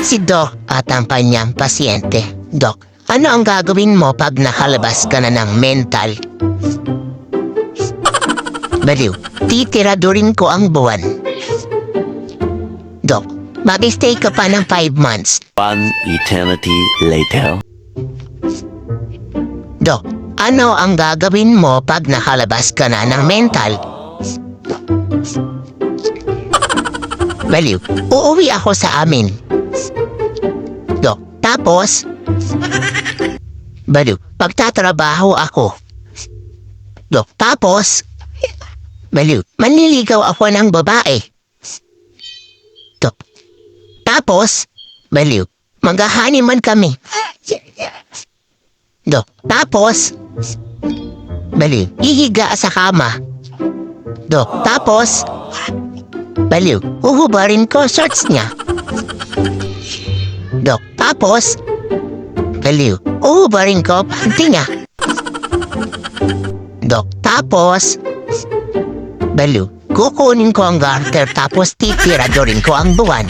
si Doc at ang kanyang pasyente. Doc, ano ang gagawin mo pag nakalabas ka na ng mental? Baliw, titiradurin ko ang buwan. Doc, mag-stay ka pa ng 5 months. One eternity later. Doc, ano ang gagawin mo pag nakalabas ka na ng mental? Baliw, uuwi ako sa amin. Tapos? Baliw, pagtatrabaho ako. Doc, tapos? Baliw, manliligaw ako ng babae. Doc, tapos? Baliw, maghahaniman kami. Dok, tapos, baliw, ihiga sa kama. Dok, tapos, baliw, uhubarin ko shorts niya. Dok, tapos, baliw, uhubarin ko niya. Dok, tapos, baliw, kukunin ko ang garter tapos titiradorin ko ang buwan.